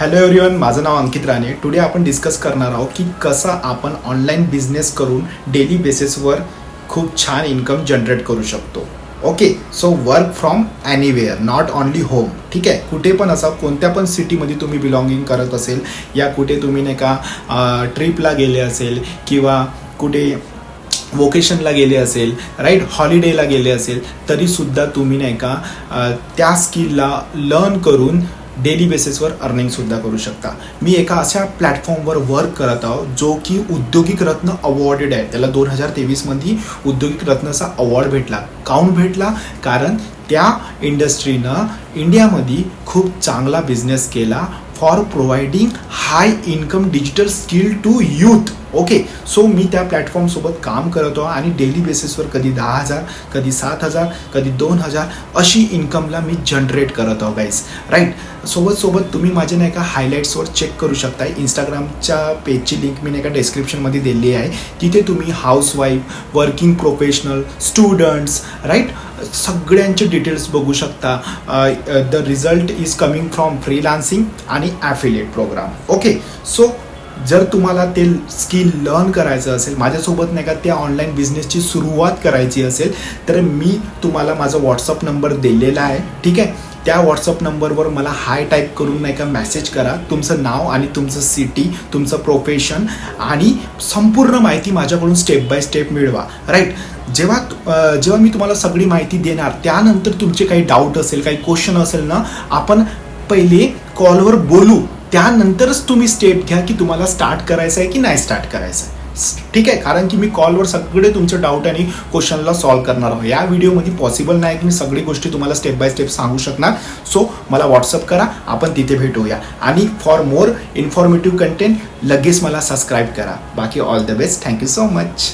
Hello everyone माझं नाव Ankit Rane. Today आपण डिस्कस करणार आहोत की कसं आपण ऑनलाईन बिझनेस करून डेली बेसिसवर खूप छान इन्कम जनरेट करू शकतो. Okay so work from anywhere not only home ठीक आहे? कुठे पण असा कोणत्या पण सिटीमध्ये तुम्ही बिलॉंगिंग करत असेल या कुठे तुम्ही नाही का ट्रिपला गेले असेल किंवा कुठे वोकेशनला गेले असेल राईट हॉलिडेला गेले असेल तरीसुद्धा तुम्ही नाही का त्या स्किलला लर्न करून डेली बेसिसवर अर्निंगसुद्धा करू शकता. मी एका अशा प्लॅटफॉर्मवर वर्क करत आहो जो की उद्योगिक रत्न अवॉर्डेड आहे. त्याला दोन हजार तेवीसमध्ये उद्योगिक रत्नाचा अवॉर्ड भेटला. काउंट भेटला कारण त्या इंडस्ट्रीनं इंडियामध्ये खूप चांगला बिझनेस केला for providing high income digital skill to youth okay so मी त्या प्लॅटफॉर्मसोबत काम करत आणि डेली बेसिसवर कधी दहा हजार कधी सात हजार कधी दोन हजार अशी इन्कमला मी जनरेट करत आहो गाईज राईट सोबत सोबत तुम्ही माझे नाही का हायलाईट्सवर चेक करू शकता इंस्टाग्रामच्या पेजची लिंक मी नाही का डिस्क्रिप्शनमध्ये दिलेली आहे. तिथे तुम्ही housewife working professional students right सगळ्यांचे डिटेल्स बघू शकता. The result is coming from freelancing आणि ॲफिलिएट प्रोग्राम ओके सो जर तुम्हाला ते स्किल लर्न करायचं असेल माझ्यासोबत नाही का त्या ऑनलाईन बिझनेसची सुरुवात करायची असेल तर मी तुम्हाला माझा व्हॉट्सअप नंबर दिलेला आहे. ठीक आहे? त्या व्हॉट्सअप नंबरवर मला हाय टाईप करून नाही का मेसेज करा. तुमचं नाव आणि तुमचं सिटी तुमचं प्रोफेशन आणि संपूर्ण माहिती माझ्याकडून स्टेप बाय स्टेप मिळवा. राईट जेव्हा जेव्हा मी तुम्हाला सगळी माहिती देणार त्यानंतर तुमचे काही डाऊट असेल काही क्वेश्चन असेल ना आपण पहिले कॉलवर बोलू. त्यानंतरच तुम्ही स्टेप घ्या की तुम्हाला स्टार्ट करायचं आहे की नाही स्टार्ट करायचं आहे. ठीक आहे कारण की मी कॉलवर सगळे तुमचे डाऊट आणि क्वेश्चनला सॉल्व्ह करणार आहोत. या व्हिडिओमध्ये पॉसिबल नाही की मी सगळी गोष्टी तुम्हाला स्टेप बाय स्टेप सांगू शकणार. सो मला व्हॉट्सअप करा आपण तिथे भेटूया. आणि फॉर मोर इन्फॉर्मेटिव्ह कंटेंट लगेच मला सबस्क्राईब करा. बाकी all the best thank you so much